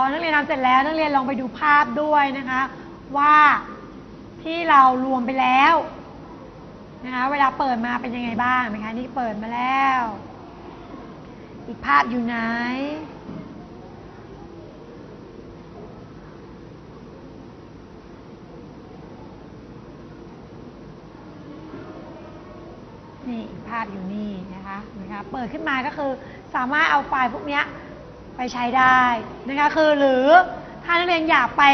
พอนักเรียนทำเสร็จแล้วนักเรียนลองไปดูภาพด้วยนะคะ ว่าที่เรารวมไปแล้วนะคะเวลาเปิดมาเป็นยังไงบ้างนะคะนี่เปิดมาแล้ว อีกภาพอยู่ไหนนี่ภาพอยู่นี่นะคะนะคะ เปิดขึ้นมาก็คือสามารถเอาไฟล์พวกเนี้ย ไปใช้ได้นะคะคือหรือถ้านักเรียนอยากไป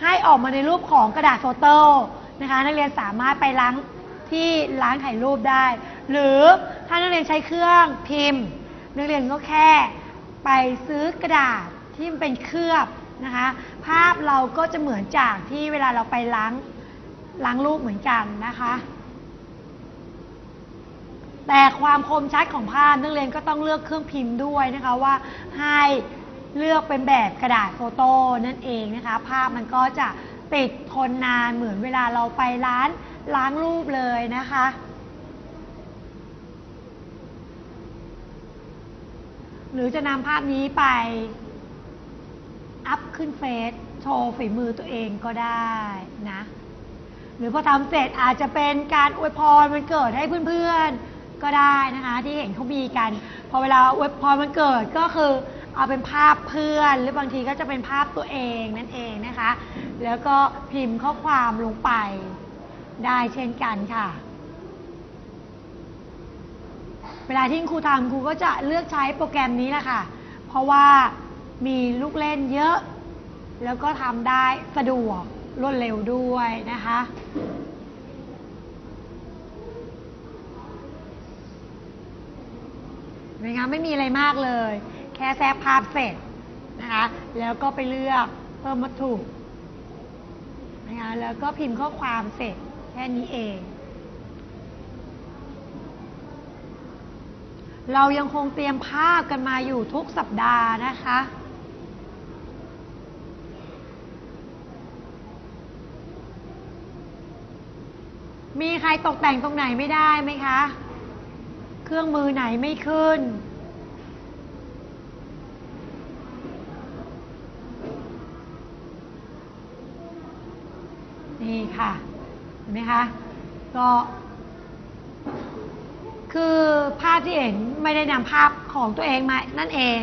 ให้ออกมาในรูปของกระดาษโฟโต้นะคะนักเรียนสามารถไปล้างที่ร้านถ่ายรูปได้ หรือถ้านักเรียนใช้เครื่องพิมพ์ นักเรียนก็แค่ไปซื้อกระดาษที่มันเป็นเคลือบนะคะภาพเราก็จะเหมือนจากที่เวลาเราไปล้างล้างรูปเหมือนกันนะคะ แต่ความคมชัดของภาพนักเรียนก็ต้องเลือกเครื่องพิมพ์ด้วยนะคะว่าให้เลือกเป็นแบบกระดาษโฟโต้นั่นเองนะคะ ภาพมันก็จะติดทนนานเหมือนเวลาเราไปร้านล้างรูปเลยนะคะหรือจะนำภาพนี้ไป อัพขึ้นเฟซโชว์ฝีมือตัวเองก็ได้นะ หรือพอทำเสร็จอาจจะเป็นการอวยพรวันเกิดให้เพื่อนๆ ก็ได้นะคะ ที่เห็นเขามีกัน พอเวลาอวยพรวันเกิดก็คือเอาเป็นภาพเพื่อน หรือบางทีก็จะเป็นภาพตัวเองนั่นเองนะคะ แล้วก็พิมพ์ข้อความลงไปได้เช่นกันค่ะ เวลาที่ครูทำครูก็จะเลือกใช้โปรแกรมนี้แหละค่ะ เพราะว่ามีลูกเล่นเยอะ แล้วก็ทำได้สะดวกรวดเร็วด้วยนะคะ นะคะไม่มีอะไรมากเลย แค่แทรกภาพเสร็จนะคะแล้วก็ไปเลือกเพิ่มวัตถุนะคะแล้วก็พิมพ์ข้อความเสร็จแค่นี้เอง เรายังคงเตรียมภาพกันมาอยู่ทุกสัปดาห์นะคะมีใครตกแต่งตรงไหนไม่ได้ไหมคะ เครื่องมือไหนไม่ขึ้น นี่ค่ะ เห็นไหมคะ ก็ คือภาพที่เห็นไม่ได้นำภาพของตัวเองมา นั่นเอง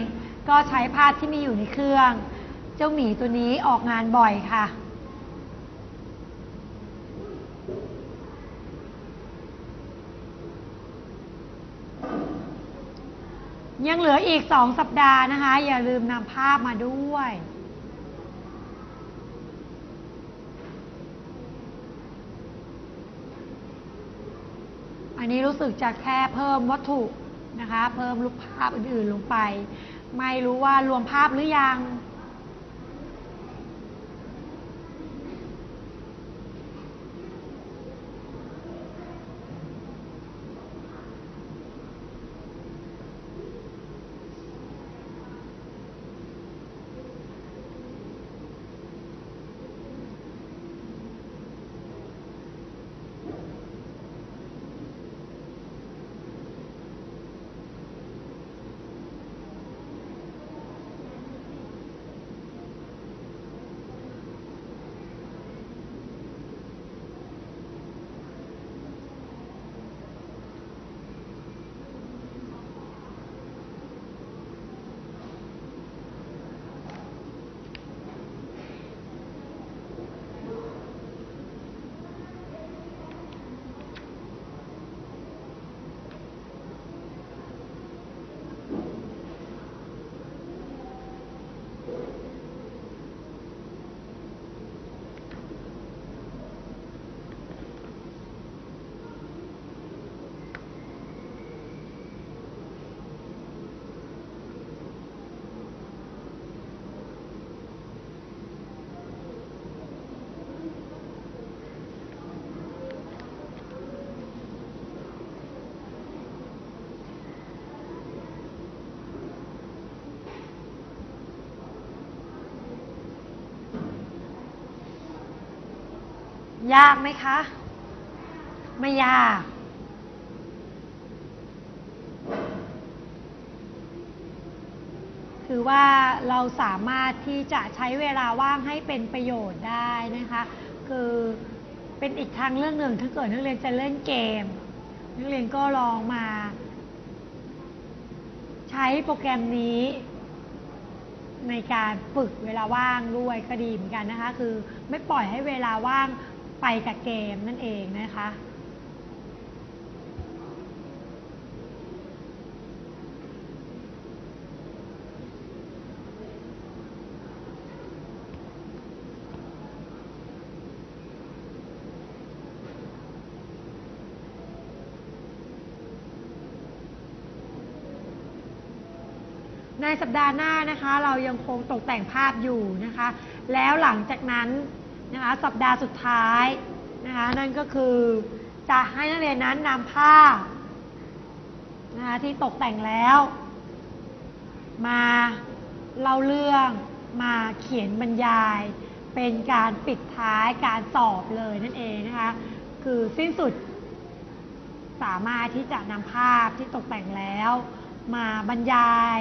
ก็ใช้ภาพที่มีอยู่ในเครื่อง เจ้าหมีตัวนี้ออกงานบ่อยค่ะ ยังเหลืออีกสองสัปดาห์นะคะ อย่าลืมนำภาพมาด้วย อันนี้รู้สึกจะแค่เพิ่มวัตถุนะคะ เพิ่มรูปภาพอื่นๆลงไป ไม่รู้ว่ารวมภาพหรือยัง ยากไหมคะ ไม่ยาก คือว่าเราสามารถที่จะใช้เวลาว่างให้เป็นประโยชน์ได้นะคะ คือเป็นอีกทางเรื่องหนึ่งถ้าเกิดนักเรียนจะเล่นเกม นักเรียนก็ลองมา ใช้โปรแกรมนี้ในการฝึกเวลาว่างด้วยก็ดีเหมือนกันนะคะ คือไม่ปล่อยให้เวลาว่าง ไปกับเกมนั่นเองนะคะ ในสัปดาห์หน้านะคะ เรายังคงตกแต่งภาพอยู่นะคะ แล้วหลังจากนั้น นะคะสัปดาห์สุดท้ายนะคะนั่นก็คือจะให้นักเรียนนั้นนำภาพนะคะที่ตกแต่งแล้ว มาเล่าเรื่องมาเขียนบรรยาย เป็นการปิดท้ายการสอบเลยนั่นเองนะคะคือสิ้นสุดสามารถที่จะนำภาพที่ตกแต่งแล้ว มาบรรยาย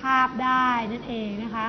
ภาพได้นั่นเองนะคะ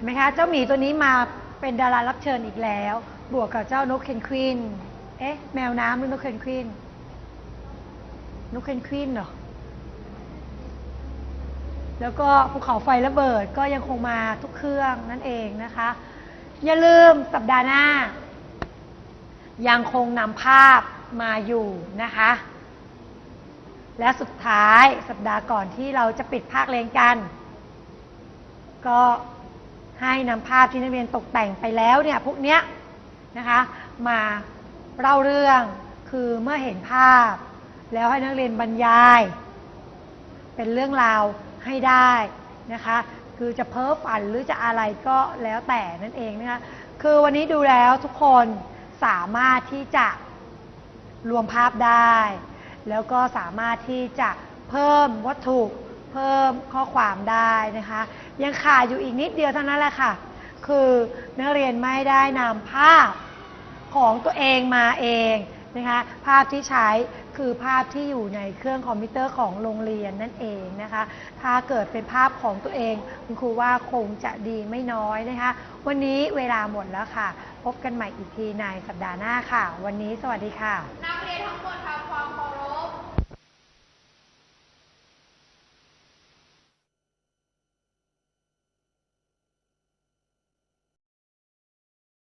ห็นไหมคะ เจ้าหมีตัวนี้มาเป็นดารารับเชิญอีกแล้ว บวกกับเจ้านกเพนกวิน เอ๊ะ แมวน้ำหรือนกเพนกวิน นกเพนกวินเหรอ แล้วก็ภูเขาไฟระเบิดก็ยังคงมาทุกเครื่องนั่นเองนะคะ อย่าลืมสัปดาห์หน้า ยังคงนำภาพมาอยู่นะคะ และสุดท้ายสัปดาห์ก่อนที่เราจะปิดภาคเรียนกัน ก็ ให้นำภาพที่นักเรียนตกแต่งไปแล้วเนี่ยพวกเนี้ยนะคะมาเล่าเรื่องคือเมื่อเห็นภาพ แล้วให้นักเรียนบรรยาย เป็นเรื่องราวให้ได้นะคะคือจะเพ้อฝันหรือจะอะไรก็แล้วแต่นั่นเองนะคะคือวันนี้ดูแล้วทุกคนสามารถที่จะรวมภาพได้ แล้วก็สามารถที่จะเพิ่มวัตถุ เพิ่มข้อความได้นะคะ ยังขาดอยู่อีกนิดเดียวเท่านั้นแหละค่ะ คือนักเรียนไม่ได้นำภาพของตัวเองมาเองนะคะ ภาพที่ใช้คือภาพที่อยู่ในเครื่องคอมพิวเตอร์ของโรงเรียนนั่นเองนะคะ ถ้าเกิดเป็นภาพของตัวเอง คุณครูว่าคงจะดีไม่น้อยนะคะ วันนี้เวลาหมดแล้วค่ะ พบกันใหม่อีกทีในสัปดาห์หน้าค่ะ วันนี้สวัสดีค่ะในทั้งหมดค่ะ